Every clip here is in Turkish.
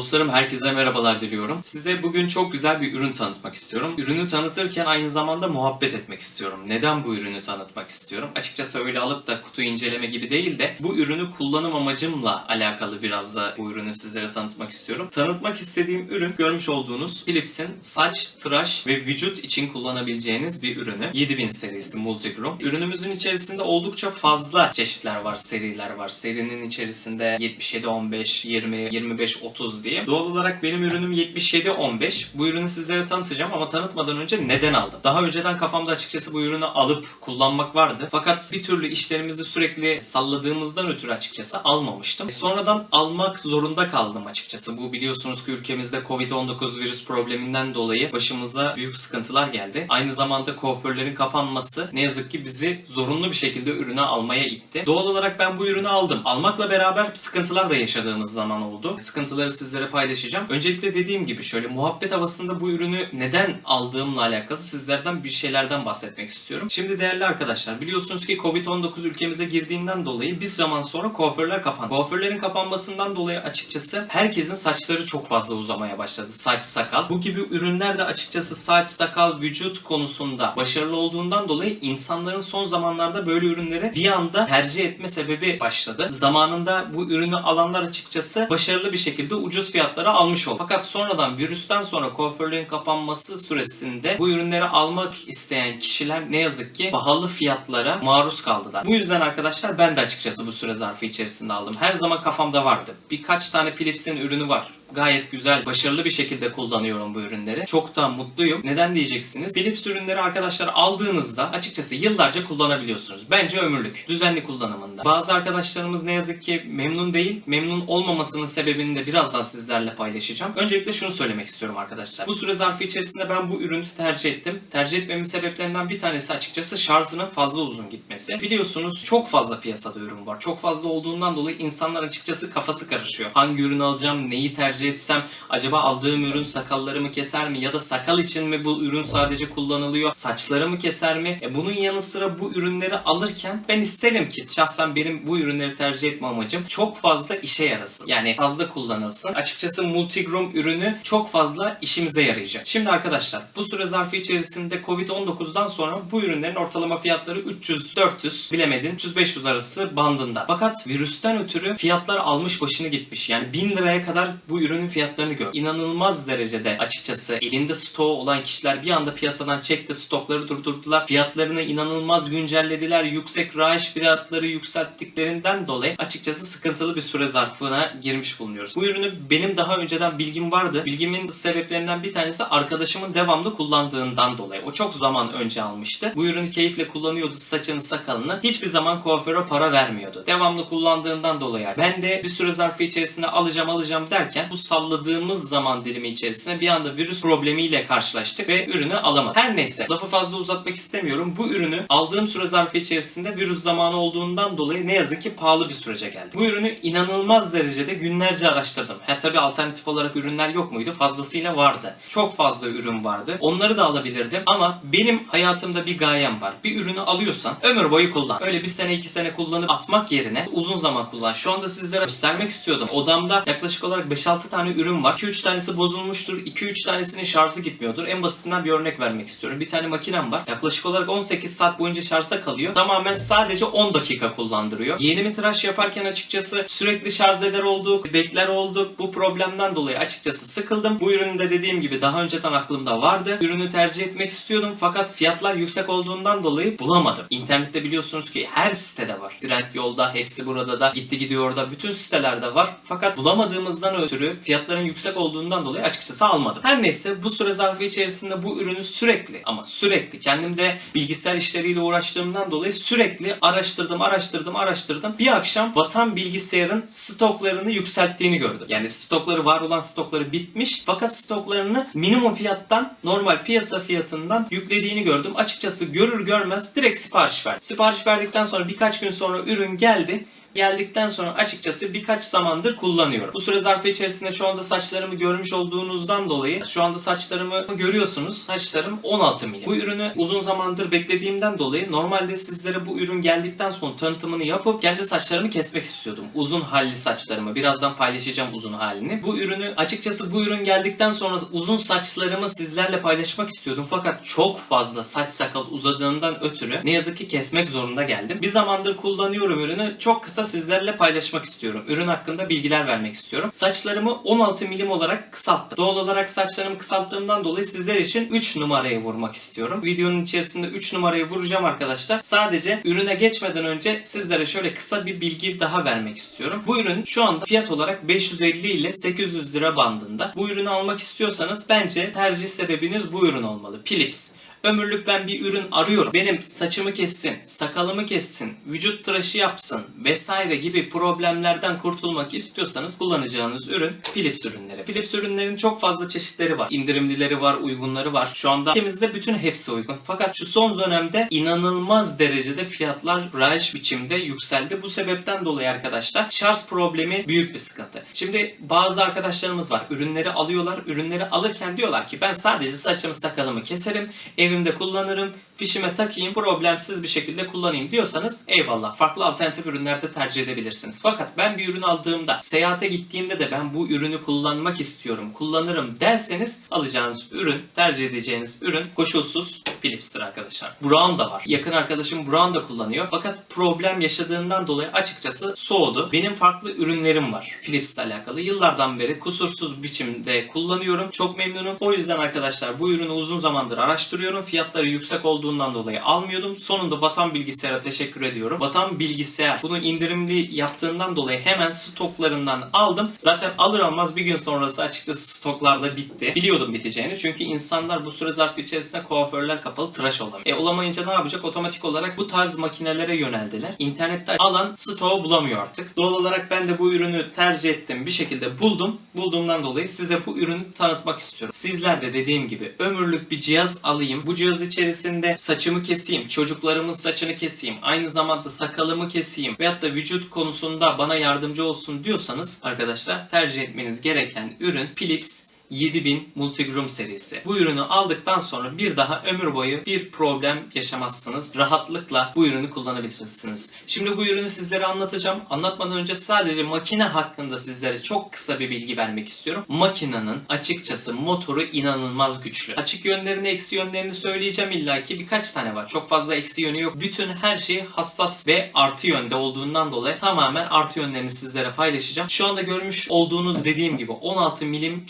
Dostlarım herkese merhabalar diliyorum. Size bugün çok güzel bir ürün tanıtmak istiyorum. Ürünü tanıtırken aynı zamanda muhabbet etmek istiyorum. Neden bu ürünü tanıtmak istiyorum? Açıkçası öyle alıp da kutu inceleme gibi değil de bu ürünü kullanım amacımla alakalı biraz da bu ürünü sizlere tanıtmak istiyorum. Tanıtmak istediğim ürün görmüş olduğunuz Philips'in saç, tıraş ve vücut için kullanabileceğiniz bir ürünü. 7000 serisi Multigroom. Ürünümüzün içerisinde oldukça fazla çeşitler var, seriler var. Serinin içerisinde 77, 15, 20, 25, 30 diye. Doğal olarak benim ürünüm 77, 15. Bu ürünü sizlere tanıtacağım ama tanıtmadan önce neden aldım? Daha önceden kafamda açıkçası bu ürünü alıp kullanmak vardı. Fakat bir türlü işlerimizi sürekli salladığımızdan ötürü açıkçası almamıştım. E, Sonradan almak zorunda kaldım açıkçası. Bu biliyorsunuz ki ülkemizde Covid-19 virüs probleminden dolayı başımıza büyük sıkıntılar geldi. Aynı zamanda kuaförlerin kapanması ne yazık ki bizi zorunlu bir şekilde ürünü almaya itti. Doğal olarak ben bu ürünü aldım. Almakla beraber sıkıntılar da yaşadığımız zaman oldu. Sıkıntıları sizlere paylaşacağım. Öncelikle dediğim gibi şöyle muhabbet havasında bu ürünü neden aldığımla alakalı sizlerden bir şeylerden bahsetmek istiyorum. Şimdi değerli arkadaşlar biliyorsunuz ki Covid-19 ülkemize girdiğinden dolayı bir zaman sonra kuaförler kapandı. Kuaförlerin kapanmasından dolayı açıkçası herkesin saçları çok fazla uzamaya başladı. Saç, sakal. Bu gibi ürünler de açıkçası saç, sakal, vücut konusunda başarılı olduğundan dolayı insanların son zamanlarda böyle ürünleri bir anda tercih etme sebebi başladı. Zamanında bu ürünü alanlar açıkçası başarılı bir şekilde ucuz fiyatlara almış oldu. Fakat sonradan virüsten sonra kuaförlerin kapanması süresinde bu ürünleri almak isteyen kişiler ne yazık ki pahalı fiyatlara maruz kaldılar. Bu yüzden arkadaşlar ben de açıkçası bu süre zarfı içerisinde aldım. Her zaman kafamda vardı. Birkaç tane Philips'in ürünü var gayet güzel, başarılı bir şekilde kullanıyorum bu ürünleri. Çok da mutluyum. Neden diyeceksiniz? Philips ürünleri arkadaşlar aldığınızda açıkçası yıllarca kullanabiliyorsunuz. Bence ömürlük. Düzenli kullanımında. Bazı arkadaşlarımız ne yazık ki memnun değil. Memnun olmamasının sebebini de birazdan sizlerle paylaşacağım. Öncelikle şunu söylemek istiyorum arkadaşlar. Bu süre zarfı içerisinde ben bu ürünü tercih ettim. Tercih etmemin sebeplerinden bir tanesi açıkçası şarjının fazla uzun gitmesi. Biliyorsunuz çok fazla piyasada ürün var. Çok fazla olduğundan dolayı insanlar açıkçası kafası karışıyor. Hangi ürünü alacağım, neyi tercih etsem, acaba aldığım ürün sakallarımı keser mi ya da sakal için mi bu ürün sadece kullanılıyor, saçlarımı keser mi? E bunun yanı sıra bu ürünleri alırken ben isterim ki şahsen benim bu ürünleri tercih etme amacım çok fazla işe yarasın. Yani fazla kullanılsın. Açıkçası Multigroom ürünü çok fazla işimize yarayacak. Şimdi arkadaşlar bu süre zarfı içerisinde Covid-19'dan sonra bu ürünlerin ortalama fiyatları 300-400 bilemedin 300-500 arası bandında. Fakat virüsten ötürü fiyatlar almış başını gitmiş. Yani 1000 liraya kadar bu ürünün fiyatlarını gör. İnanılmaz derecede açıkçası elinde stoğu olan kişiler bir anda piyasadan çekti stokları durdurdular. Fiyatlarını inanılmaz güncellediler. Yüksek raiş fiyatları yükselttiklerinden dolayı açıkçası sıkıntılı bir süre zarfına girmiş bulunuyoruz. Bu ürünü benim daha önceden bilgim vardı. Bilgimin sebeplerinden bir tanesi arkadaşımın devamlı kullandığından dolayı. O çok zaman önce almıştı. Bu ürünü keyifle kullanıyordu saçını sakalını. Hiçbir zaman kuaföre para vermiyordu. Devamlı kullandığından dolayı. Ben de bir süre zarfı içerisinde alacağım alacağım derken bu salladığımız zaman dilimi içerisinde bir anda virüs problemiyle karşılaştık ve ürünü alamadık. Her neyse lafı fazla uzatmak istemiyorum. Bu ürünü aldığım süre zarfı içerisinde virüs zamanı olduğundan dolayı ne yazık ki pahalı bir sürece geldi. Bu ürünü inanılmaz derecede günlerce araştırdım. Ha tabi alternatif olarak ürünler yok muydu? Fazlasıyla vardı. Çok fazla ürün vardı. Onları da alabilirdim ama benim hayatımda bir gayem var. Bir ürünü alıyorsan ömür boyu kullan. Öyle bir sene iki sene kullanıp atmak yerine uzun zaman kullan. Şu anda sizlere göstermek istiyordum. Odamda yaklaşık olarak 5-6 tane ürün var. 2-3 tanesi bozulmuştur. 2-3 tanesinin şarjı gitmiyordur. En basitinden bir örnek vermek istiyorum. Bir tane makinem var. Yaklaşık olarak 18 saat boyunca şarjda kalıyor. Tamamen sadece 10 dakika kullandırıyor. Yeni mi tıraş yaparken açıkçası sürekli şarj eder olduk, bekler olduk. Bu problemden dolayı açıkçası sıkıldım. Bu ürünü de dediğim gibi daha önceden aklımda vardı. Ürünü tercih etmek istiyordum fakat fiyatlar yüksek olduğundan dolayı bulamadım. İnternette biliyorsunuz ki her sitede var. Trendyol'da, hepsi burada da, gitti gidiyor da bütün sitelerde var. Fakat bulamadığımızdan ötürü fiyatların yüksek olduğundan dolayı açıkçası almadım. Her neyse bu süre zarfı içerisinde bu ürünü sürekli ama sürekli kendim de bilgisayar işleriyle uğraştığımdan dolayı sürekli araştırdım, araştırdım, araştırdım. Bir akşam Vatan Bilgisayar'ın stoklarını yükselttiğini gördüm. Yani stokları var olan stokları bitmiş fakat stoklarını minimum fiyattan normal piyasa fiyatından yüklediğini gördüm. Açıkçası görür görmez direkt sipariş verdim. Sipariş verdikten sonra birkaç gün sonra ürün geldi geldikten sonra açıkçası birkaç zamandır kullanıyorum. Bu süre zarfı içerisinde şu anda saçlarımı görmüş olduğunuzdan dolayı şu anda saçlarımı görüyorsunuz. Saçlarım 16 milim. Bu ürünü uzun zamandır beklediğimden dolayı normalde sizlere bu ürün geldikten sonra tanıtımını yapıp kendi saçlarımı kesmek istiyordum. Uzun halli saçlarımı. Birazdan paylaşacağım uzun halini. Bu ürünü açıkçası bu ürün geldikten sonra uzun saçlarımı sizlerle paylaşmak istiyordum. Fakat çok fazla saç sakal uzadığından ötürü ne yazık ki kesmek zorunda geldim. Bir zamandır kullanıyorum ürünü. Çok kısa sizlerle paylaşmak istiyorum. Ürün hakkında bilgiler vermek istiyorum. Saçlarımı 16 milim olarak kısalttım. Doğal olarak saçlarımı kısalttığımdan dolayı sizler için 3 numarayı vurmak istiyorum. Videonun içerisinde 3 numarayı vuracağım arkadaşlar. Sadece ürüne geçmeden önce sizlere şöyle kısa bir bilgi daha vermek istiyorum. Bu ürün şu anda fiyat olarak 550 ile 800 lira bandında. Bu ürünü almak istiyorsanız bence tercih sebebiniz bu ürün olmalı. Philips. Ömürlük ben bir ürün arıyorum. Benim saçımı kessin, sakalımı kessin, vücut tıraşı yapsın vesaire gibi problemlerden kurtulmak istiyorsanız kullanacağınız ürün Philips ürünleri. Philips ürünlerin çok fazla çeşitleri var. İndirimlileri var, uygunları var. Şu anda ülkemizde bütün hepsi uygun. Fakat şu son dönemde inanılmaz derecede fiyatlar rayiç biçimde yükseldi. Bu sebepten dolayı arkadaşlar şarj problemi büyük bir sıkıntı. Şimdi bazı arkadaşlarımız var. Ürünleri alıyorlar. Ürünleri alırken diyorlar ki ben sadece saçımı sakalımı keserim. Evimde kullanırım. Fişime takayım. Problemsiz bir şekilde kullanayım diyorsanız eyvallah. Farklı alternatif ürünlerde tercih edebilirsiniz. Fakat ben bir ürün aldığımda seyahate gittiğimde de ben bu ürünü kullanmak istiyorum. Kullanırım derseniz alacağınız ürün, tercih edeceğiniz ürün koşulsuz Philips'tir arkadaşlar. Brown da var. Yakın arkadaşım Brown da kullanıyor. Fakat problem yaşadığından dolayı açıkçası soğudu. Benim farklı ürünlerim var Philips'le alakalı. Yıllardan beri kusursuz biçimde kullanıyorum. Çok memnunum. O yüzden arkadaşlar bu ürünü uzun zamandır araştırıyorum. Fiyatları yüksek olduğundan dolayı almıyordum. Sonunda Vatan Bilgisayar'a teşekkür ediyorum. Vatan Bilgisayar bunu indirimli yaptığından dolayı hemen stoklarından aldım. Zaten alır almaz bir gün sonrası açıkçası stoklarda bitti. Biliyordum biteceğini. Çünkü insanlar bu süre zarfı içerisinde kuaförler kapalı tıraş olamıyor. E olamayınca ne yapacak? Otomatik olarak bu tarz makinelere yöneldiler. İnternette alan stoğu bulamıyor artık. Doğal olarak ben de bu ürünü tercih ettim. Bir şekilde buldum. Bulduğumdan dolayı size bu ürünü tanıtmak istiyorum. Sizler de dediğim gibi ömürlük bir cihaz alayım. Bu cihaz içerisinde saçımı keseyim, çocuklarımın saçını keseyim, aynı zamanda sakalımı keseyim veyahut da vücut konusunda bana yardımcı olsun diyorsanız arkadaşlar tercih etmeniz gereken ürün Philips 7000 Multigroom serisi. Bu ürünü aldıktan sonra bir daha ömür boyu bir problem yaşamazsınız. Rahatlıkla bu ürünü kullanabilirsiniz. Şimdi bu ürünü sizlere anlatacağım. Anlatmadan önce sadece makine hakkında sizlere çok kısa bir bilgi vermek istiyorum. Makinenin açıkçası motoru inanılmaz güçlü. Açık yönlerini, eksi yönlerini söyleyeceğim illaki birkaç tane var. Çok fazla eksi yönü yok. Bütün her şey hassas ve artı yönde olduğundan dolayı tamamen artı yönlerini sizlere paylaşacağım. Şu anda görmüş olduğunuz dediğim gibi 16 milim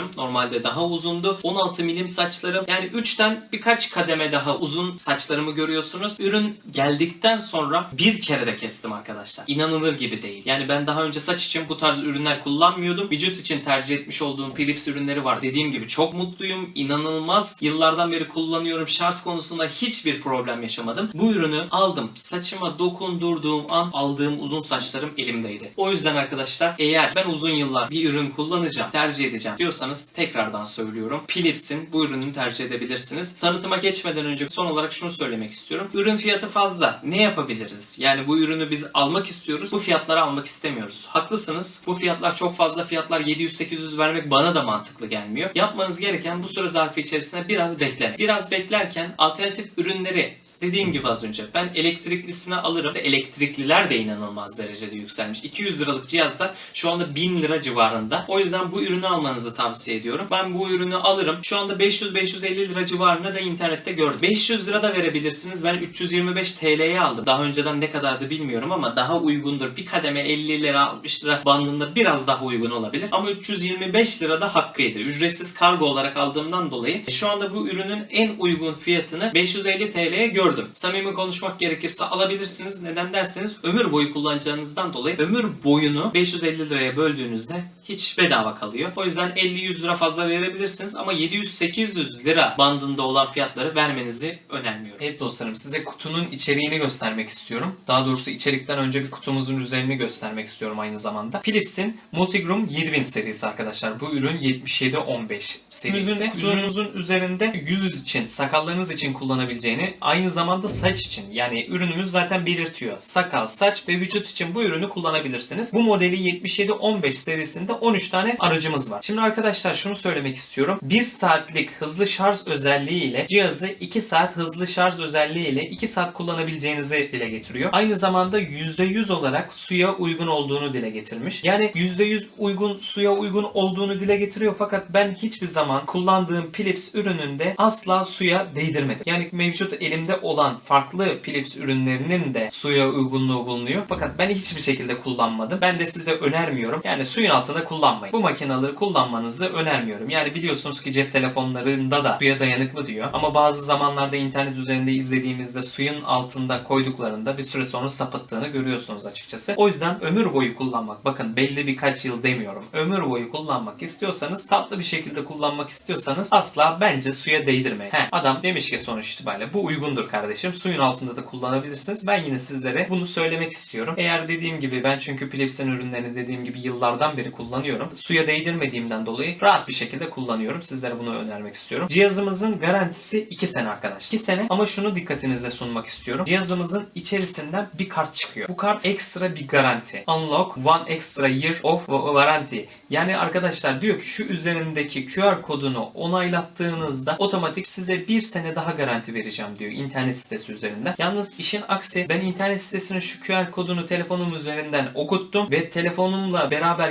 saçlarım normalde daha uzundu. 16 milim saçlarım yani 3'ten birkaç kademe daha uzun saçlarımı görüyorsunuz. Ürün geldikten sonra bir kere de kestim arkadaşlar. İnanılır gibi değil. Yani ben daha önce saç için bu tarz ürünler kullanmıyordum. Vücut için tercih etmiş olduğum Philips ürünleri var. Dediğim gibi çok mutluyum. İnanılmaz. Yıllardan beri kullanıyorum. Şarj konusunda hiçbir problem yaşamadım. Bu ürünü aldım. Saçıma dokundurduğum an aldığım uzun saçlarım elimdeydi. O yüzden arkadaşlar eğer ben uzun yıllar bir ürün kullanacağım, tercih edeceğim diyorsanız tekrardan söylüyorum. Philips'in bu ürünü tercih edebilirsiniz. Tanıtıma geçmeden önce son olarak şunu söylemek istiyorum. Ürün fiyatı fazla. Ne yapabiliriz? Yani bu ürünü biz almak istiyoruz. Bu fiyatlara almak istemiyoruz. Haklısınız. Bu fiyatlar çok fazla fiyatlar 700-800 vermek bana da mantıklı gelmiyor. Yapmanız gereken bu süre zarfı içerisinde biraz beklemek. Biraz beklerken alternatif ürünleri dediğim gibi az önce ben elektriklisini alırım. Elektrikliler de inanılmaz derecede yükselmiş. 200 liralık cihazlar şu anda 1000 lira civarında. O yüzden bu ürünü almanızı tavsiye ediyorum. Ben bu ürünü alırım. Şu anda 500-550 lira civarında da internette gördüm. 500 lira da verebilirsiniz. Ben 325 TL'ye aldım. Daha önceden ne kadardı bilmiyorum ama daha uygundur. Bir kademe 50 lira 60 lira bandında biraz daha uygun olabilir. Ama 325 lira da hakkıydı. Ücretsiz kargo olarak aldığımdan dolayı şu anda bu ürünün en uygun fiyatını 550 TL'ye gördüm. Samimi konuşmak gerekirse alabilirsiniz. Neden derseniz ömür boyu kullanacağınızdan dolayı ömür boyunu 550 liraya böldüğünüzde hiç bedava kalıyor. O yüzden 50-100 lira fazla verebilirsiniz ama 700-800 lira bandında olan fiyatları vermenizi önermiyorum. Evet dostlarım size kutunun içeriğini göstermek istiyorum. Daha doğrusu içerikten önce bir kutumuzun üzerini göstermek istiyorum aynı zamanda. Philips'in Multigroom 7000 serisi arkadaşlar. Bu ürün 7715 serisi. Kutumuzun üzerinde yüz için, sakallarınız için kullanabileceğini, aynı zamanda saç için yani ürünümüz zaten belirtiyor. Sakal, saç ve vücut için bu ürünü kullanabilirsiniz. Bu modeli 7715 serisinde 13 tane aracımız var. Şimdi arkadaşlar şunu söylemek istiyorum. 1 saatlik hızlı şarj özelliği ile cihazı 2 saat hızlı şarj özelliği ile 2 saat kullanabileceğinizi dile getiriyor. Aynı zamanda %100 olarak suya uygun olduğunu dile getirmiş. Yani %100 uygun suya uygun olduğunu dile getiriyor fakat ben hiçbir zaman kullandığım Philips ürününde asla suya değdirmedim. Yani mevcut elimde olan farklı Philips ürünlerinin de suya uygunluğu bulunuyor. Fakat ben hiçbir şekilde kullanmadım. Ben de size önermiyorum. Yani suyun altında kullanmayın. Bu makineleri kullanmanızı önermiyorum. Yani biliyorsunuz ki cep telefonlarında da suya dayanıklı diyor. Ama bazı zamanlarda internet üzerinde izlediğimizde suyun altında koyduklarında bir süre sonra sapıttığını görüyorsunuz açıkçası. O yüzden ömür boyu kullanmak. Bakın belli birkaç yıl demiyorum. Ömür boyu kullanmak istiyorsanız tatlı bir şekilde kullanmak istiyorsanız asla bence suya değdirmeyin. He, adam demiş ki sonuç itibariyle bu uygundur kardeşim. Suyun altında da kullanabilirsiniz. Ben yine sizlere bunu söylemek istiyorum. Eğer dediğim gibi ben çünkü Philips'in ürünlerini dediğim gibi yıllardan beri kullanıyorum. Suya değdirmediğimden dolayı rahat bir şekilde kullanıyorum. Sizlere bunu önermek istiyorum. Cihazımızın garantisi 2 sene arkadaş. 2 sene ama şunu dikkatinize sunmak istiyorum. Cihazımızın içerisinden bir kart çıkıyor. Bu kart ekstra bir garanti. Unlock one extra year of warranty. Yani arkadaşlar diyor ki şu üzerindeki QR kodunu onaylattığınızda otomatik size bir sene daha garanti vereceğim diyor internet sitesi üzerinden. Yalnız işin aksi ben internet sitesinin şu QR kodunu telefonum üzerinden okuttum ve telefonumla beraber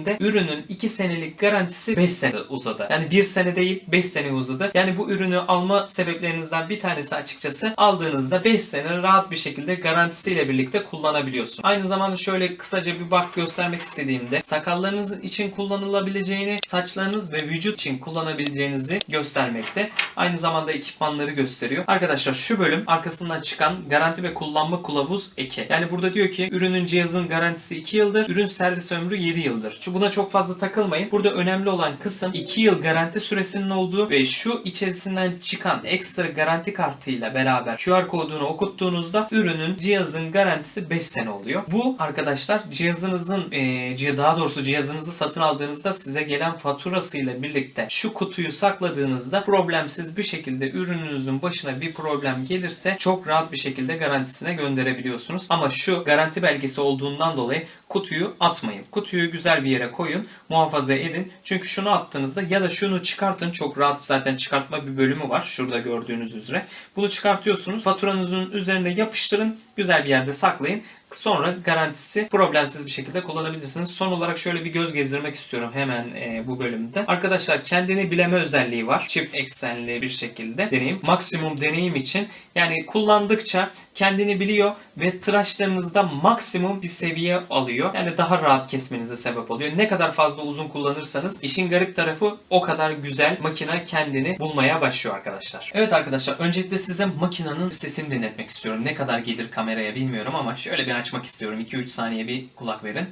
girdiğimde ürünün 2 senelik garantisi 5 sene uzadı. Yani 1 sene değil 5 sene uzadı. Yani bu ürünü alma sebeplerinizden bir tanesi açıkçası aldığınızda 5 sene rahat bir şekilde garantisiyle birlikte kullanabiliyorsun. Aynı zamanda şöyle kısaca bir bak göstermek istediğimde sakallarınız için kullanılabileceğini, saçlarınız ve vücut için kullanabileceğinizi göstermekte. Aynı zamanda ekipmanları gösteriyor. Arkadaşlar şu bölüm arkasından çıkan garanti ve kullanma kılavuz eki. Yani burada diyor ki ürünün cihazın garantisi 2 yıldır, ürün servis ömrü 7 yıldır. Şu buna çok fazla takılmayın. Burada önemli olan kısım 2 yıl garanti süresinin olduğu ve şu içerisinden çıkan ekstra garanti kartıyla beraber QR kodunu okuttuğunuzda ürünün cihazın garantisi 5 sene oluyor. Bu arkadaşlar cihazınızın e, daha doğrusu cihazınızı satın aldığınızda size gelen faturasıyla birlikte şu kutuyu sakladığınızda problemsiz bir şekilde ürününüzün başına bir problem gelirse çok rahat bir şekilde garantisine gönderebiliyorsunuz. Ama şu garanti belgesi olduğundan dolayı kutuyu atmayın. Kutuyu güzel bir yere koyun, muhafaza edin. Çünkü şunu attığınızda ya da şunu çıkartın. Çok rahat zaten çıkartma bir bölümü var. Şurada gördüğünüz üzere. Bunu çıkartıyorsunuz. Faturanızın üzerine yapıştırın. Güzel bir yerde saklayın. Sonra garantisi problemsiz bir şekilde kullanabilirsiniz. Son olarak şöyle bir göz gezdirmek istiyorum hemen e, bu bölümde. Arkadaşlar kendini bileme özelliği var. Çift eksenli bir şekilde deneyim. Maksimum deneyim için yani kullandıkça kendini biliyor ve tıraşlarınızda maksimum bir seviye alıyor. Yani daha rahat kesmenize sebep oluyor. Ne kadar fazla uzun kullanırsanız işin garip tarafı o kadar güzel makine kendini bulmaya başlıyor arkadaşlar. Evet arkadaşlar öncelikle size makinenin sesini dinletmek istiyorum. Ne kadar gelir kameraya bilmiyorum ama şöyle bir açmak istiyorum. 2-3 saniye bir kulak verin.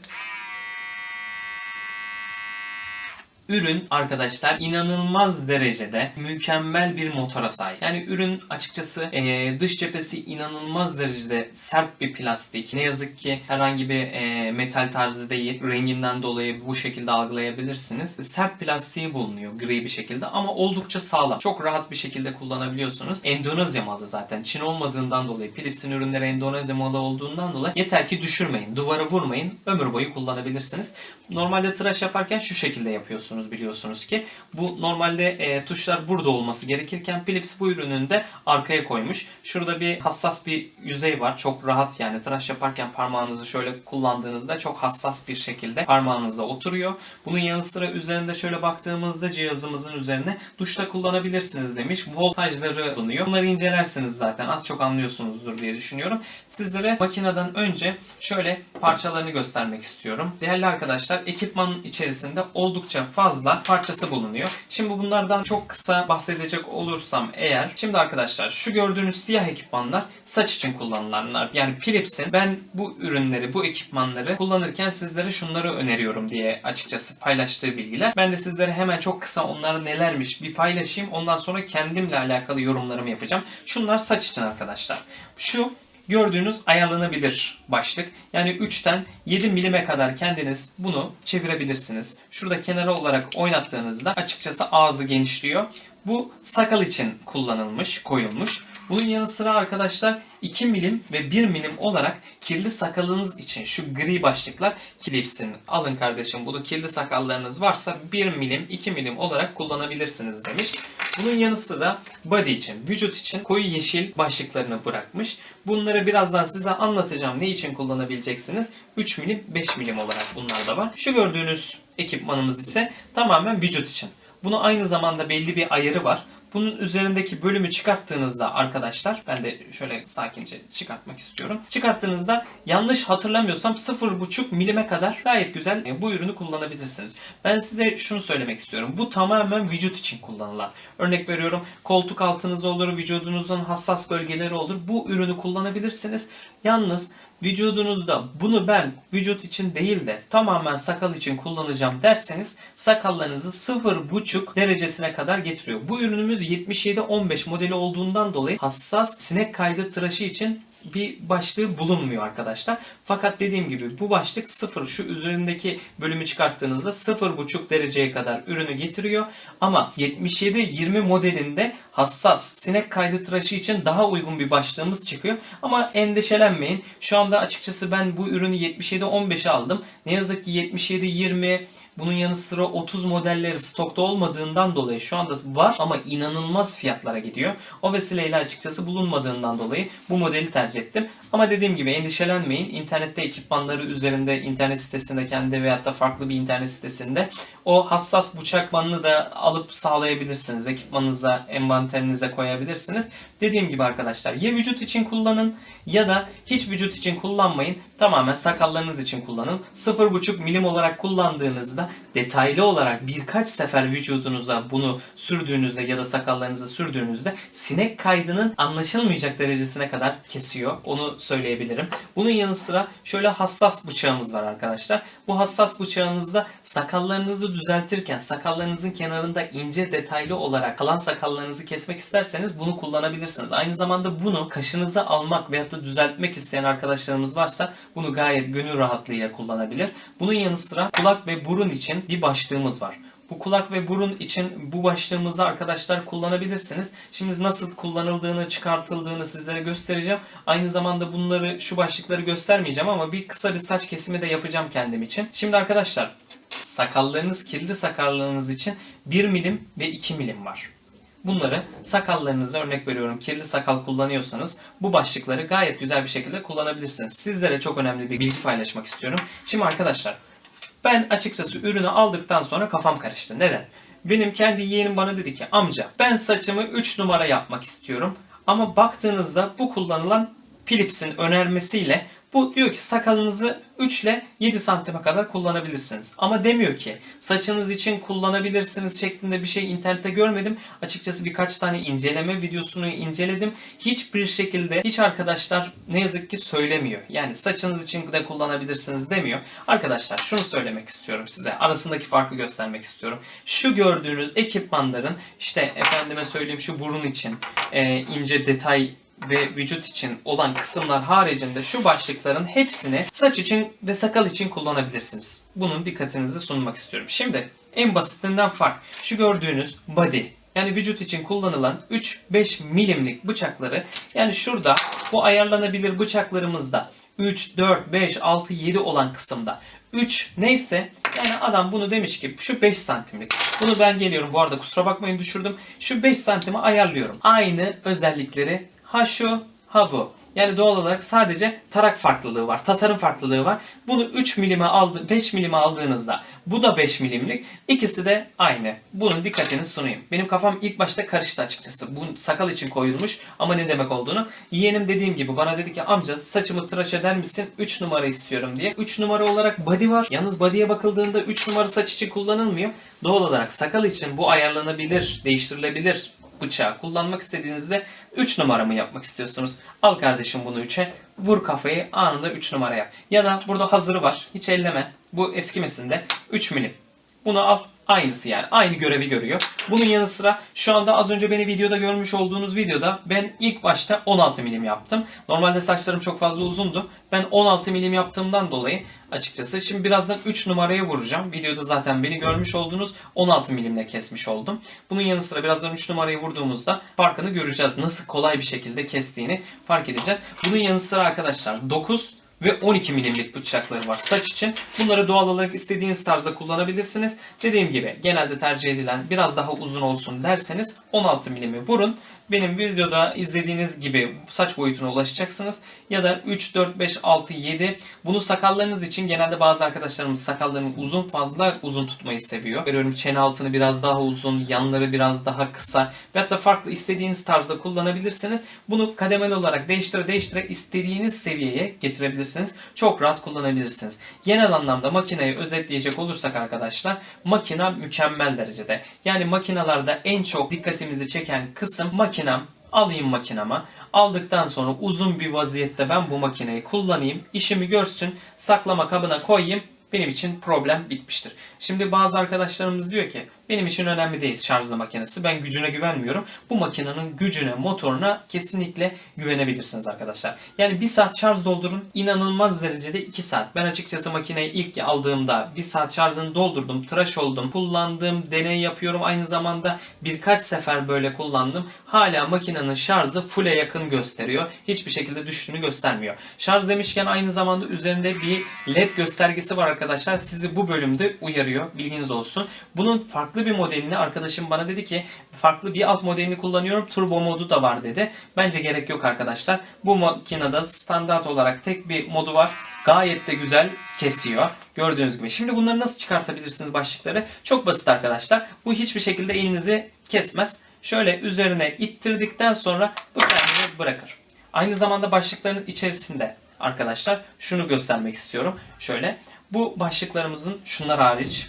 Ürün arkadaşlar inanılmaz derecede mükemmel bir motora sahip. Yani ürün açıkçası eee, dış cephesi inanılmaz derecede sert bir plastik. Ne yazık ki herhangi bir eee, metal tarzı değil. Renginden dolayı bu şekilde algılayabilirsiniz. Sert plastiği bulunuyor gri bir şekilde ama oldukça sağlam. Çok rahat bir şekilde kullanabiliyorsunuz. Endonezya malı zaten. Çin olmadığından dolayı Philips'in ürünleri Endonezya malı olduğundan dolayı yeter ki düşürmeyin. Duvara vurmayın. Ömür boyu kullanabilirsiniz. Normalde tıraş yaparken şu şekilde yapıyorsunuz biliyorsunuz ki. Bu normalde e, tuşlar burada olması gerekirken Philips bu ürünün de arkaya koymuş. Şurada bir hassas bir yüzey var. Çok rahat yani tıraş yaparken parmağınızı şöyle kullandığınızda çok hassas bir şekilde parmağınıza oturuyor. Bunun yanı sıra üzerinde şöyle baktığımızda cihazımızın üzerine duşta kullanabilirsiniz demiş. Voltajları bulunuyor. Bunları incelersiniz zaten. Az çok anlıyorsunuzdur diye düşünüyorum. Sizlere makineden önce şöyle parçalarını göstermek istiyorum. Değerli arkadaşlar ekipmanın içerisinde oldukça fazla fazla parçası bulunuyor. Şimdi bunlardan çok kısa bahsedecek olursam eğer. Şimdi arkadaşlar şu gördüğünüz siyah ekipmanlar saç için kullanılanlar. Yani Philips'in ben bu ürünleri, bu ekipmanları kullanırken sizlere şunları öneriyorum diye açıkçası paylaştığı bilgiler. Ben de sizlere hemen çok kısa onları nelermiş bir paylaşayım. Ondan sonra kendimle alakalı yorumlarımı yapacağım. Şunlar saç için arkadaşlar. Şu gördüğünüz ayarlanabilir başlık. Yani 3'ten 7 milime kadar kendiniz bunu çevirebilirsiniz. Şurada kenara olarak oynattığınızda açıkçası ağzı genişliyor. Bu sakal için kullanılmış, koyulmuş. Bunun yanı sıra arkadaşlar 2 milim ve 1 milim olarak kirli sakalınız için şu gri başlıklar Clips'in. Alın kardeşim bunu kirli sakallarınız varsa 1 milim 2 milim olarak kullanabilirsiniz demiş. Bunun yanı sıra body için, vücut için koyu yeşil başlıklarını bırakmış. Bunları birazdan size anlatacağım ne için kullanabileceksiniz. 3 milim 5 milim olarak bunlar da var. Şu gördüğünüz ekipmanımız ise tamamen vücut için. Bunu aynı zamanda belli bir ayarı var. Bunun üzerindeki bölümü çıkarttığınızda arkadaşlar ben de şöyle sakince çıkartmak istiyorum. Çıkarttığınızda yanlış hatırlamıyorsam 0.5 milime kadar gayet güzel e, bu ürünü kullanabilirsiniz. Ben size şunu söylemek istiyorum. Bu tamamen vücut için kullanılan. Örnek veriyorum koltuk altınız olur, vücudunuzun hassas bölgeleri olur. Bu ürünü kullanabilirsiniz. Yalnız vücudunuzda bunu ben vücut için değil de tamamen sakal için kullanacağım derseniz sakallarınızı 0.5 derecesine kadar getiriyor. Bu ürünümüz 77-15 modeli olduğundan dolayı hassas sinek kaydı tıraşı için bir başlığı bulunmuyor arkadaşlar. Fakat dediğim gibi bu başlık 0 şu üzerindeki bölümü çıkarttığınızda 0.5 dereceye kadar ürünü getiriyor. Ama 77-20 modelinde hassas sinek kaydı tıraşı için daha uygun bir başlığımız çıkıyor. Ama endişelenmeyin. Şu anda açıkçası ben bu ürünü 77-15'e aldım. Ne yazık ki 77-20 bunun yanı sıra 30 modelleri stokta olmadığından dolayı şu anda var ama inanılmaz fiyatlara gidiyor. O vesileyle açıkçası bulunmadığından dolayı bu modeli tercih ettim. Ama dediğim gibi endişelenmeyin. İnternette ekipmanları üzerinde, internet sitesinde kendi veyahut da farklı bir internet sitesinde o hassas bıçak bandını da alıp sağlayabilirsiniz. Ekipmanınıza, envanterinize koyabilirsiniz. Dediğim gibi arkadaşlar ya vücut için kullanın ya da hiç vücut için kullanmayın. Tamamen sakallarınız için kullanın. 0.5 milim olarak kullandığınızda detaylı olarak birkaç sefer vücudunuza bunu sürdüğünüzde ya da sakallarınıza sürdüğünüzde sinek kaydının anlaşılmayacak derecesine kadar kesiyor. Onu söyleyebilirim. Bunun yanı sıra şöyle hassas bıçağımız var arkadaşlar. Bu hassas bıçağınızda sakallarınızı düzeltirken sakallarınızın kenarında ince detaylı olarak kalan sakallarınızı kesmek isterseniz bunu kullanabilirsiniz. Aynı zamanda bunu kaşınıza almak veyahut da düzeltmek isteyen arkadaşlarımız varsa bunu gayet gönül rahatlığıyla kullanabilir. Bunun yanı sıra kulak ve burun için bir başlığımız var. Bu kulak ve burun için bu başlığımızı arkadaşlar kullanabilirsiniz. Şimdi nasıl kullanıldığını, çıkartıldığını sizlere göstereceğim. Aynı zamanda bunları, şu başlıkları göstermeyeceğim ama bir kısa bir saç kesimi de yapacağım kendim için. Şimdi arkadaşlar sakallarınız, kirli sakallarınız için 1 milim ve 2 milim var. Bunları sakallarınıza örnek veriyorum kirli sakal kullanıyorsanız bu başlıkları gayet güzel bir şekilde kullanabilirsiniz. Sizlere çok önemli bir bilgi paylaşmak istiyorum. Şimdi arkadaşlar ben açıkçası ürünü aldıktan sonra kafam karıştı. Neden? Benim kendi yeğenim bana dedi ki amca ben saçımı 3 numara yapmak istiyorum. Ama baktığınızda bu kullanılan Philips'in önermesiyle bu diyor ki sakalınızı 3 ile 7 santime kadar kullanabilirsiniz. Ama demiyor ki saçınız için kullanabilirsiniz şeklinde bir şey internette görmedim. Açıkçası birkaç tane inceleme videosunu inceledim. Hiçbir şekilde hiç arkadaşlar ne yazık ki söylemiyor. Yani saçınız için de kullanabilirsiniz demiyor. Arkadaşlar şunu söylemek istiyorum size. Arasındaki farkı göstermek istiyorum. Şu gördüğünüz ekipmanların işte efendime söyleyeyim şu burun için e, ince detay ve vücut için olan kısımlar haricinde şu başlıkların hepsini saç için ve sakal için kullanabilirsiniz. Bunun dikkatinizi sunmak istiyorum. Şimdi en basitinden fark şu gördüğünüz body yani vücut için kullanılan 3-5 milimlik bıçakları yani şurada bu ayarlanabilir bıçaklarımızda 3, 4, 5, 6, 7 olan kısımda 3 neyse yani adam bunu demiş ki şu 5 santimlik. Bunu ben geliyorum bu arada kusura bakmayın düşürdüm. Şu 5 santime ayarlıyorum. Aynı özellikleri ha şu ha bu. Yani doğal olarak sadece tarak farklılığı var, tasarım farklılığı var. Bunu 3 milime aldı, 5 milime aldığınızda bu da 5 milimlik. İkisi de aynı. Bunun dikkatini sunayım. Benim kafam ilk başta karıştı açıkçası. Bu sakal için koyulmuş ama ne demek olduğunu. Yeğenim dediğim gibi bana dedi ki amca saçımı tıraş eder misin? 3 numara istiyorum diye. 3 numara olarak body var. Yalnız body'ye bakıldığında 3 numara saç için kullanılmıyor. Doğal olarak sakal için bu ayarlanabilir, değiştirilebilir bıçağı kullanmak istediğinizde 3 numara mı yapmak istiyorsunuz? Al kardeşim bunu 3'e. Vur kafayı anında 3 numara yap. Ya da burada hazırı var. Hiç elleme. Bu eskimesin de 3 milim. Bunu al. Aynısı yani. Aynı görevi görüyor. Bunun yanı sıra şu anda az önce beni videoda görmüş olduğunuz videoda ben ilk başta 16 milim yaptım. Normalde saçlarım çok fazla uzundu. Ben 16 milim yaptığımdan dolayı açıkçası şimdi birazdan 3 numaraya vuracağım. Videoda zaten beni görmüş olduğunuz 16 milimle kesmiş oldum. Bunun yanı sıra birazdan 3 numarayı vurduğumuzda farkını göreceğiz. Nasıl kolay bir şekilde kestiğini fark edeceğiz. Bunun yanı sıra arkadaşlar 9 ve 12 milimlik bıçakları var saç için. Bunları doğal olarak istediğiniz tarzda kullanabilirsiniz. Dediğim gibi genelde tercih edilen biraz daha uzun olsun derseniz 16 milimi vurun. Benim videoda izlediğiniz gibi saç boyutuna ulaşacaksınız. Ya da 3, 4, 5, 6, 7. Bunu sakallarınız için genelde bazı arkadaşlarımız sakallarını uzun fazla uzun tutmayı seviyor. Veriyorum çene altını biraz daha uzun, yanları biraz daha kısa ve hatta farklı istediğiniz tarzda kullanabilirsiniz. Bunu kademeli olarak değiştire değiştire istediğiniz seviyeye getirebilirsiniz. Çok rahat kullanabilirsiniz. Genel anlamda makineyi özetleyecek olursak arkadaşlar makina mükemmel derecede. Yani makinalarda en çok dikkatimizi çeken kısım makinem alayım makinama. Aldıktan sonra uzun bir vaziyette ben bu makineyi kullanayım. işimi görsün. Saklama kabına koyayım. Benim için problem bitmiştir. Şimdi bazı arkadaşlarımız diyor ki benim için önemli değil şarjlı makinesi. Ben gücüne güvenmiyorum. Bu makinenin gücüne, motoruna kesinlikle güvenebilirsiniz arkadaşlar. Yani bir saat şarj doldurun. inanılmaz derecede 2 saat. Ben açıkçası makineyi ilk aldığımda bir saat şarjını doldurdum. Tıraş oldum. Kullandım. Deney yapıyorum. Aynı zamanda birkaç sefer böyle kullandım. Hala makinenin şarjı full'e yakın gösteriyor. Hiçbir şekilde düştüğünü göstermiyor. Şarj demişken aynı zamanda üzerinde bir led göstergesi var arkadaşlar. Sizi bu bölümde uyarıyor. Bilginiz olsun. Bunun farklı bir modelini arkadaşım bana dedi ki farklı bir alt modelini kullanıyorum. Turbo modu da var dedi. Bence gerek yok arkadaşlar. Bu makinede standart olarak tek bir modu var. Gayet de güzel kesiyor. Gördüğünüz gibi. Şimdi bunları nasıl çıkartabilirsiniz başlıkları? Çok basit arkadaşlar. Bu hiçbir şekilde elinizi kesmez. Şöyle üzerine ittirdikten sonra bu kendini bırakır. Aynı zamanda başlıkların içerisinde arkadaşlar şunu göstermek istiyorum. Şöyle bu başlıklarımızın şunlar hariç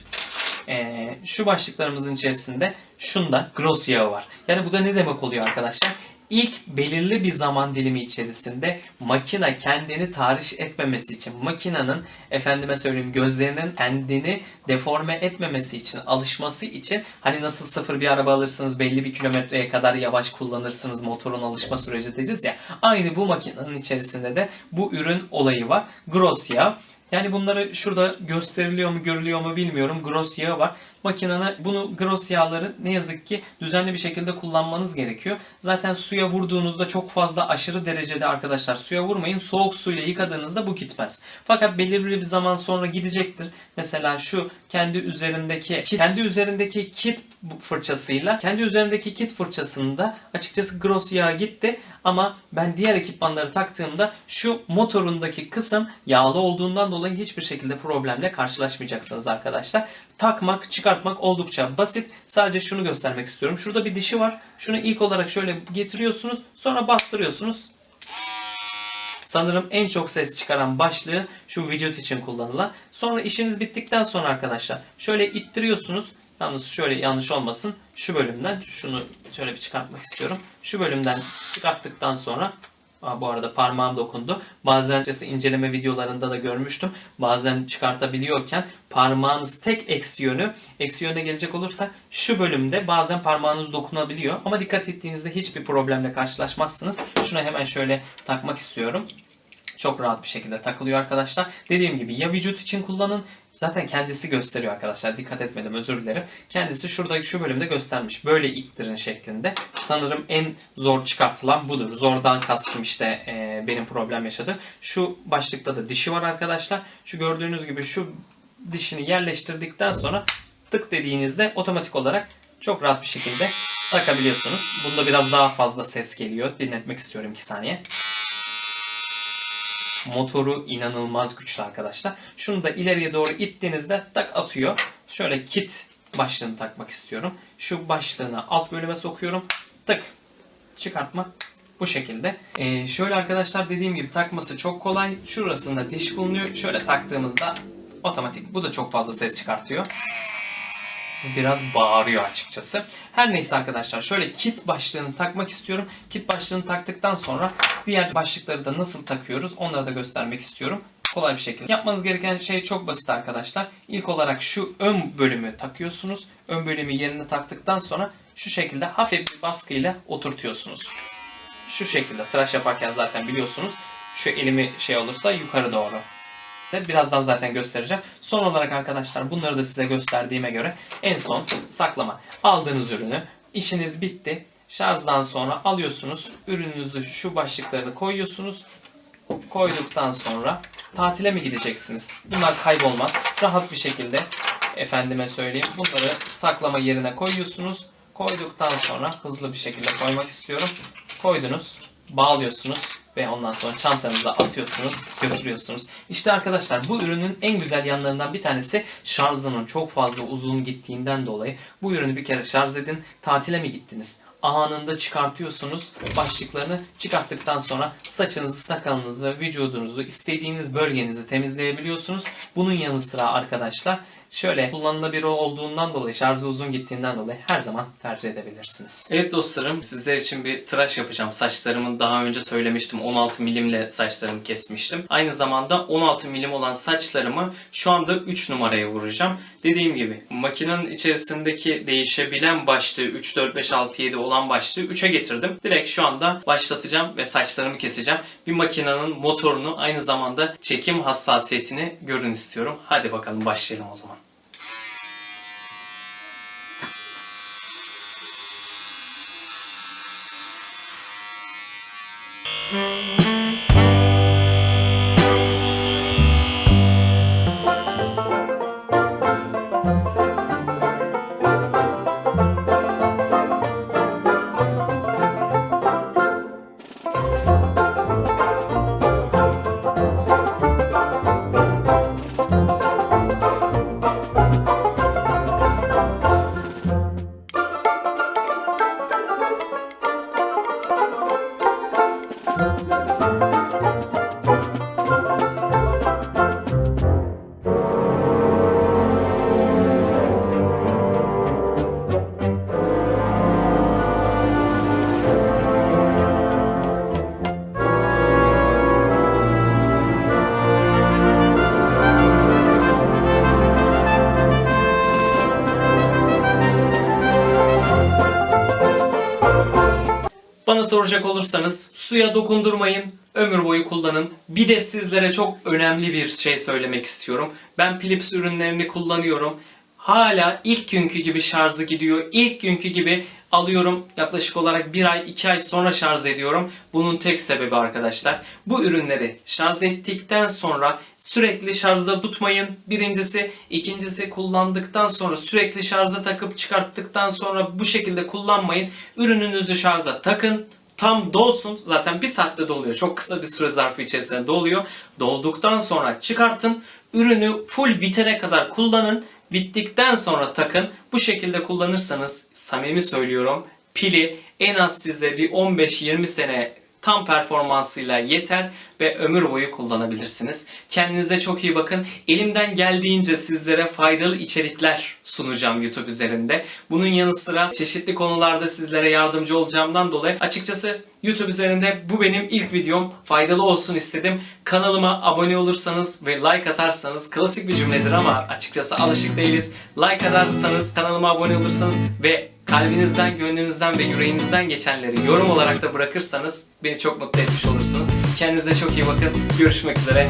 ee, şu başlıklarımızın içerisinde şunda gross yağı var. Yani bu da ne demek oluyor arkadaşlar? İlk belirli bir zaman dilimi içerisinde makina kendini tahriş etmemesi için, makinenin efendime söyleyeyim gözlerinin kendini deforme etmemesi için, alışması için hani nasıl sıfır bir araba alırsınız belli bir kilometreye kadar yavaş kullanırsınız motorun alışma süreci deriz ya. Aynı bu makinenin içerisinde de bu ürün olayı var. Gross yağ. Yani bunları şurada gösteriliyor mu görülüyor mu bilmiyorum. Gross yağı var. Makinene bunu gross yağları ne yazık ki düzenli bir şekilde kullanmanız gerekiyor. Zaten suya vurduğunuzda çok fazla aşırı derecede arkadaşlar suya vurmayın. Soğuk suyla yıkadığınızda bu gitmez. Fakat belirli bir zaman sonra gidecektir. Mesela şu kendi üzerindeki kendi üzerindeki kit fırçasıyla kendi üzerindeki kit fırçasında açıkçası gross yağ gitti ama ben diğer ekipmanları taktığımda şu motorundaki kısım yağlı olduğundan dolayı hiçbir şekilde problemle karşılaşmayacaksınız arkadaşlar. Takmak, çıkartmak oldukça basit. Sadece şunu göstermek istiyorum. Şurada bir dişi var. Şunu ilk olarak şöyle getiriyorsunuz. Sonra bastırıyorsunuz. Sanırım en çok ses çıkaran başlığı şu vücut için kullanılan. Sonra işiniz bittikten sonra arkadaşlar şöyle ittiriyorsunuz. Yalnız şöyle yanlış olmasın. Şu bölümden şunu şöyle bir çıkartmak istiyorum. Şu bölümden çıkarttıktan sonra bu arada parmağım dokundu. Bazen inceleme videolarında da görmüştüm. Bazen çıkartabiliyorken parmağınız tek eksi yönü. Eksi yöne gelecek olursa şu bölümde bazen parmağınız dokunabiliyor. Ama dikkat ettiğinizde hiçbir problemle karşılaşmazsınız. Şunu hemen şöyle takmak istiyorum. Çok rahat bir şekilde takılıyor arkadaşlar. Dediğim gibi ya vücut için kullanın Zaten kendisi gösteriyor arkadaşlar. Dikkat etmedim özür dilerim. Kendisi şurada şu bölümde göstermiş. Böyle ittirin şeklinde. Sanırım en zor çıkartılan budur. Zordan kastım işte e, benim problem yaşadım. Şu başlıkta da dişi var arkadaşlar. Şu gördüğünüz gibi şu dişini yerleştirdikten sonra tık dediğinizde otomatik olarak çok rahat bir şekilde takabiliyorsunuz. Bunda biraz daha fazla ses geliyor. Dinletmek istiyorum 2 saniye. Motoru inanılmaz güçlü arkadaşlar. Şunu da ileriye doğru ittiğinizde tak atıyor. Şöyle kit başlığını takmak istiyorum. Şu başlığını alt bölüme sokuyorum. Tık çıkartma bu şekilde. Ee, şöyle arkadaşlar dediğim gibi takması çok kolay. Şurasında diş bulunuyor. Şöyle taktığımızda otomatik. Bu da çok fazla ses çıkartıyor. Biraz bağırıyor açıkçası. Her neyse arkadaşlar şöyle kit başlığını takmak istiyorum. Kit başlığını taktıktan sonra diğer başlıkları da nasıl takıyoruz onları da göstermek istiyorum. Kolay bir şekilde. Yapmanız gereken şey çok basit arkadaşlar. İlk olarak şu ön bölümü takıyorsunuz. Ön bölümü yerine taktıktan sonra şu şekilde hafif bir baskıyla oturtuyorsunuz. Şu şekilde tıraş yaparken zaten biliyorsunuz. Şu elimi şey olursa yukarı doğru de birazdan zaten göstereceğim. Son olarak arkadaşlar bunları da size gösterdiğime göre en son saklama. Aldığınız ürünü işiniz bitti. Şarjdan sonra alıyorsunuz. Ürününüzü şu başlıklarını koyuyorsunuz. Koyduktan sonra tatile mi gideceksiniz? Bunlar kaybolmaz. Rahat bir şekilde efendime söyleyeyim. Bunları saklama yerine koyuyorsunuz. Koyduktan sonra hızlı bir şekilde koymak istiyorum. Koydunuz, bağlıyorsunuz ve ondan sonra çantanıza atıyorsunuz, götürüyorsunuz. İşte arkadaşlar bu ürünün en güzel yanlarından bir tanesi şarjının çok fazla uzun gittiğinden dolayı bu ürünü bir kere şarj edin. Tatile mi gittiniz? Anında çıkartıyorsunuz başlıklarını çıkarttıktan sonra saçınızı, sakalınızı, vücudunuzu, istediğiniz bölgenizi temizleyebiliyorsunuz. Bunun yanı sıra arkadaşlar şöyle kullanılabilir olduğundan dolayı, şarjı uzun gittiğinden dolayı her zaman tercih edebilirsiniz. Evet dostlarım sizler için bir tıraş yapacağım. Saçlarımı daha önce söylemiştim 16 milimle saçlarımı kesmiştim. Aynı zamanda 16 milim olan saçlarımı şu anda 3 numaraya vuracağım. Dediğim gibi makinenin içerisindeki değişebilen başlığı 3, 4, 5, 6, 7 olan başlığı 3'e getirdim. Direkt şu anda başlatacağım ve saçlarımı keseceğim. Bir makinenin motorunu aynı zamanda çekim hassasiyetini görün istiyorum. Hadi bakalım başlayalım o zaman. Bana soracak olursanız suya dokundurmayın, ömür boyu kullanın. Bir de sizlere çok önemli bir şey söylemek istiyorum. Ben Philips ürünlerini kullanıyorum. Hala ilk günkü gibi şarjı gidiyor. İlk günkü gibi alıyorum. Yaklaşık olarak bir ay, iki ay sonra şarj ediyorum. Bunun tek sebebi arkadaşlar. Bu ürünleri şarj ettikten sonra sürekli şarjda tutmayın. Birincisi. ikincisi kullandıktan sonra sürekli şarja takıp çıkarttıktan sonra bu şekilde kullanmayın. Ürününüzü şarja takın. Tam dolsun. Zaten bir saatte doluyor. Çok kısa bir süre zarfı içerisinde doluyor. Dolduktan sonra çıkartın. Ürünü full bitene kadar kullanın. Bittikten sonra takın. Bu şekilde kullanırsanız samimi söylüyorum pili en az size bir 15-20 sene tam performansıyla yeter ve ömür boyu kullanabilirsiniz. Kendinize çok iyi bakın. Elimden geldiğince sizlere faydalı içerikler sunacağım YouTube üzerinde. Bunun yanı sıra çeşitli konularda sizlere yardımcı olacağımdan dolayı açıkçası YouTube üzerinde bu benim ilk videom. Faydalı olsun istedim. Kanalıma abone olursanız ve like atarsanız klasik bir cümledir ama açıkçası alışık değiliz. Like atarsanız, kanalıma abone olursanız ve kalbinizden, gönlünüzden ve yüreğinizden geçenleri yorum olarak da bırakırsanız beni çok mutlu etmiş olursunuz. Kendinize çok iyi bakın. Görüşmek üzere.